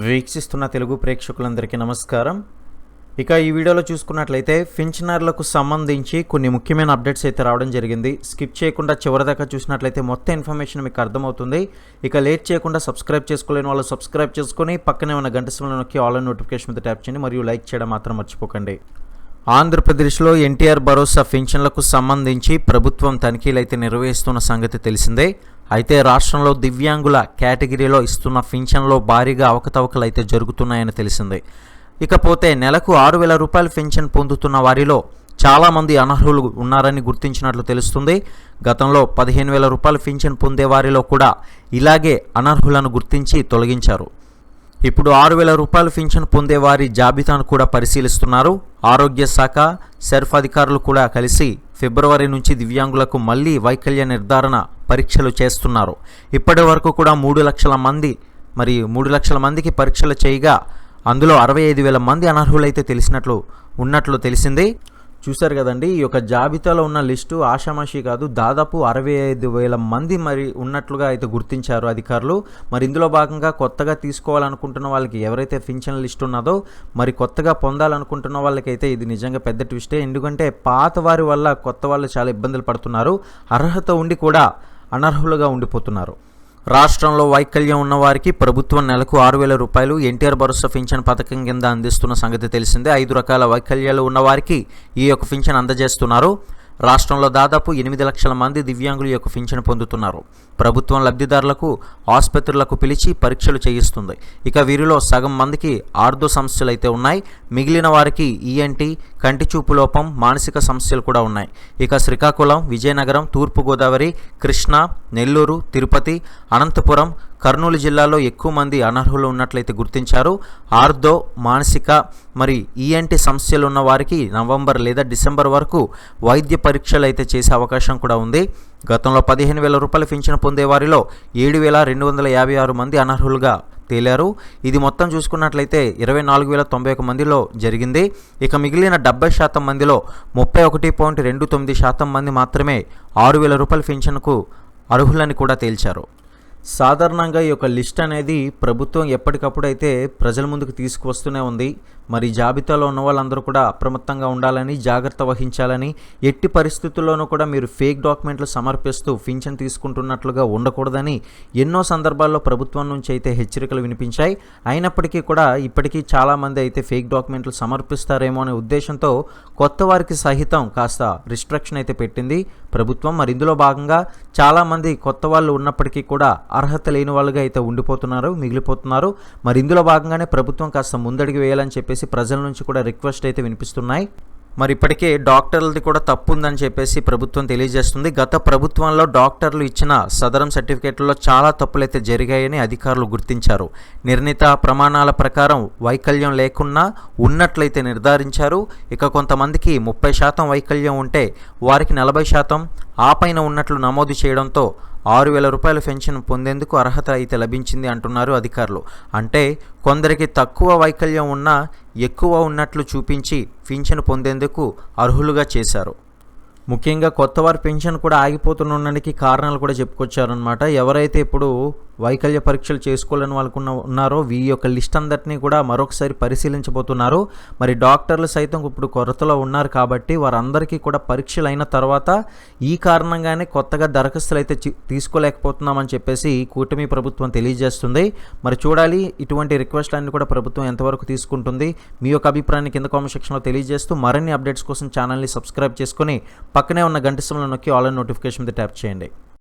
వీక్షిస్తున్న తెలుగు ప్రేక్షకులందరికీ నమస్కారం. ఇక ఈ వీడియోలో చూసుకున్నట్లయితే ఫించనర్లకు సంబంధించి కొన్ని ముఖ్యమైన అప్డేట్స్ అయితే రావడం జరిగింది. స్కిప్ చేయకుండా చివరిదాకా చూసినట్లయితే మొత్తం ఇన్ఫర్మేషన్ మీకు అర్థమవుతుంది. ఇక లేట్ చేయకుండా సబ్స్క్రైబ్ చేసుకోలేని వాళ్ళు సబ్స్క్రైబ్ చేసుకొని పక్కనే ఉన్న గంట సమయంలో నొక్కి ఆన్లైన్ నోటిఫికేషన్ మీద ట్యాప్ చేయండి. మరియు లైక్ చేయడం మాత్రం మర్చిపోకండి. ఆంధ్రప్రదేశ్లో ఎన్టీఆర్ భరోసా పెన్షన్లకు సంబంధించి ప్రభుత్వం తనిఖీలు అయితే నిర్వహిస్తున్న సంగతి తెలిసిందే. అయితే రాష్ట్రంలో దివ్యాంగుల కేటగిరీలో ఇస్తున్న పెన్షన్లో భారీగా అవకతవకలు అయితే జరుగుతున్నాయని తెలిసింది. ఇకపోతే నెలకు ఆరు వేల రూపాయల పెన్షన్ పొందుతున్న వారిలో చాలామంది అనర్హులు ఉన్నారని గుర్తించినట్లు తెలుస్తుంది. గతంలో పదిహేను వేల రూపాయల పెన్షన్ పొందే వారిలో కూడా ఇలాగే అనర్హులను గుర్తించి తొలగించారు. ఇప్పుడు ఆరు వేల రూపాయల పింఛన్ పొందే వారి జాబితాను కూడా పరిశీలిస్తున్నారు. ఆరోగ్య శాఖ సెర్ఫ్ అధికారులు కూడా కలిసి ఫిబ్రవరి నుంచి దివ్యాంగులకు మళ్ళీ వైకల్య నిర్ధారణ పరీక్షలు చేస్తున్నారు. ఇప్పటి వరకు కూడా మూడు లక్షల మంది మరి మూడు లక్షల మందికి పరీక్షలు చేయగా అందులో అరవై ఐదు వేల మంది అనర్హులైతే తెలిసినట్లు ఉన్నట్లు తెలిసింది. చూశారు కదండి ఈ యొక్క జాబితాలో ఉన్న లిస్టు ఆషామాషి కాదు దాదాపు అరవై ఐదు వేల మంది మరి ఉన్నట్లుగా అయితే గుర్తించారు అధికారులు. మరి ఇందులో భాగంగా కొత్తగా తీసుకోవాలనుకుంటున్న వాళ్ళకి ఎవరైతే పింఛన్ లిస్ట్ ఉన్నదో మరి కొత్తగా పొందాలనుకుంటున్న వాళ్ళకైతే ఇది నిజంగా పెద్ద ట్విస్టే. ఎందుకంటే పాత వారి వల్ల కొత్త వాళ్ళు చాలా ఇబ్బందులు పడుతున్నారు. అర్హత ఉండి కూడా అనర్హులుగా ఉండిపోతున్నారు. రాష్ట్రంలో వైకల్యం ఉన్నవారికి ప్రభుత్వం నెలకు ఆరు వేల రూపాయలు ఎన్టీఆర్ భరోసా పింఛన్ పథకం కింద అందిస్తున్న సంగతి తెలిసిందే. ఐదు రకాల వైకల్యాలు ఉన్నవారికి ఈ యొక్క పింఛన్ అందజేస్తున్నారు. రాష్ట్రంలో దాదాపు ఎనిమిది లక్షల మంది దివ్యాంగులు యొక్క పింఛను పొందుతున్నారు. ప్రభుత్వం లబ్ధిదారులకు ఆసుపత్రులకు పిలిచి పరీక్షలు చేయిస్తుంది. ఇక వీరిలో సగం మందికి ఆర్థో సమస్యలు అయితే ఉన్నాయి. మిగిలిన వారికి ఈఎన్టీ కంటి చూపు లోపం మానసిక సమస్యలు కూడా ఉన్నాయి. ఇక శ్రీకాకుళం విజయనగరం తూర్పుగోదావరి కృష్ణా నెల్లూరు తిరుపతి అనంతపురం కర్నూలు జిల్లాలో ఎక్కువ మంది అనర్హులు ఉన్నట్లయితే గుర్తించారు. ఆర్దో మానసిక మరి ఈఎన్టీ సమస్యలు ఉన్న వారికి నవంబర్ లేదా డిసెంబర్ వరకు వైద్య పరీక్షలు అయితే చేసే అవకాశం కూడా ఉంది. గతంలో పదిహేను వేల రూపాయల పింఛను పొందే వారిలో ఏడు వేల రెండు వందల యాభై ఆరు మంది అనర్హులుగా తేలారు. ఇది మొత్తం చూసుకున్నట్లయితే ఇరవై నాలుగు వేల తొంభై ఒక మందిలో జరిగింది. ఇక మిగిలిన డెబ్బై శాతం మందిలో ముప్పై ఒకటి పాయింట్ రెండు తొమ్మిది శాతం మంది మాత్రమే ఆరు వేల రూపాయల పింఛన్కు అర్హులని కూడా తేల్చారు. సాధారణంగా ఈ యొక్క లిస్ట్ అనేది ప్రభుత్వం ఎప్పటికప్పుడు అయితే ప్రజల ముందుకు తీసుకువస్తూనే ఉంది. మరి జాబితాలో ఉన్న వాళ్ళందరూ కూడా అప్రమత్తంగా ఉండాలని జాగ్రత్త వహించాలని ఎట్టి పరిస్థితుల్లోనూ కూడా మీరు ఫేక్ డాక్యుమెంట్లు సమర్పిస్తూ పింఛన్ తీసుకుంటున్నట్లుగా ఉండకూడదని ఎన్నో సందర్భాల్లో ప్రభుత్వం నుంచి అయితే హెచ్చరికలు వినిపించాయి. అయినప్పటికీ కూడా ఇప్పటికీ చాలామంది అయితే ఫేక్ డాక్యుమెంట్లు సమర్పిస్తారేమో అనే ఉద్దేశంతో కొత్త వారికి సహితం కాస్త రిస్ట్రిక్షన్ అయితే పెట్టింది ప్రభుత్వం. మరి ఇందులో భాగంగా చాలామంది కొత్త వాళ్ళు ఉన్నప్పటికీ కూడా అర్హత లేని వాళ్ళుగా అయితే ఉండిపోతున్నారు మిగిలిపోతున్నారు. మరి ఇందులో భాగంగానే ప్రభుత్వం కాస్త ముందడిగి వేయాలని చెప్పేసి ప్రజల నుంచి కూడా రిక్వెస్ట్ అయితే వినిపిస్తున్నాయి. మరి ఇప్పటికే డాక్టర్లది కూడా తప్పు ఉందని చెప్పేసి ప్రభుత్వం తెలియజేస్తుంది. గత ప్రభుత్వంలో డాక్టర్లు ఇచ్చిన సదరం సర్టిఫికేట్లలో చాలా తప్పులైతే జరిగాయని అధికారులు గుర్తించారు. నిర్ణీత ప్రమాణాల ప్రకారం వైకల్యం లేకున్నా ఉన్నట్లయితే నిర్ధారించారు. ఇక కొంతమందికి ముప్పై శాతం వైకల్యం ఉంటే వారికి నలభై శాతం ఆ పైన ఉన్నట్లు నమోదు చేయడంతో ఆరు వేల రూపాయల పెన్షన్ పొందేందుకు అర్హత అయితే లభించింది అంటున్నారు అధికారులు. అంటే కొందరికి తక్కువ వైకల్యం ఉన్నా ఎక్కువ ఉన్నట్లు చూపించి పింఛను పొందేందుకు అర్హులుగా చేశారు. ముఖ్యంగా కొత్త వారి పెన్షన్ కూడా ఆగిపోతుండడానికి కారణాలు కూడా చెప్పుకొచ్చారనమాట ఎవరైతే ఇప్పుడు వైకల్య పరీక్షలు చేసుకోవాలని వాళ్ళకు ఉన్నారో వీ యొక్క లిస్ట్ అందరినీ కూడా మరొకసారి పరిశీలించబోతున్నారు. మరి డాక్టర్లు సైతం ఇప్పుడు కొరతలో ఉన్నారు కాబట్టి వారందరికీ కూడా పరీక్షలు అయిన తర్వాత ఈ కారణంగానే కొత్తగా దరఖాస్తులు అయితే తీసుకోలేకపోతున్నామని చెప్పేసి కూటమి ప్రభుత్వం తెలియజేస్తుంది. మరి చూడాలి ఇటువంటి రిక్వెస్ట్లన్నీ కూడా ప్రభుత్వం ఎంతవరకు తీసుకుంటుంది. మీ యొక్క అభిప్రాయాన్ని కింద కామెంట్ సెక్షన్లో తెలియజేస్తూ మరిన్ని అప్డేట్స్ కోసం ఛానల్ని సబ్స్క్రైబ్ చేసుకుని పక్కనే ఉన్న గంట సమయంలో నొక్కి ఆల్ నోటిఫికేషన్ మీద ట్యాప్ చేయండి.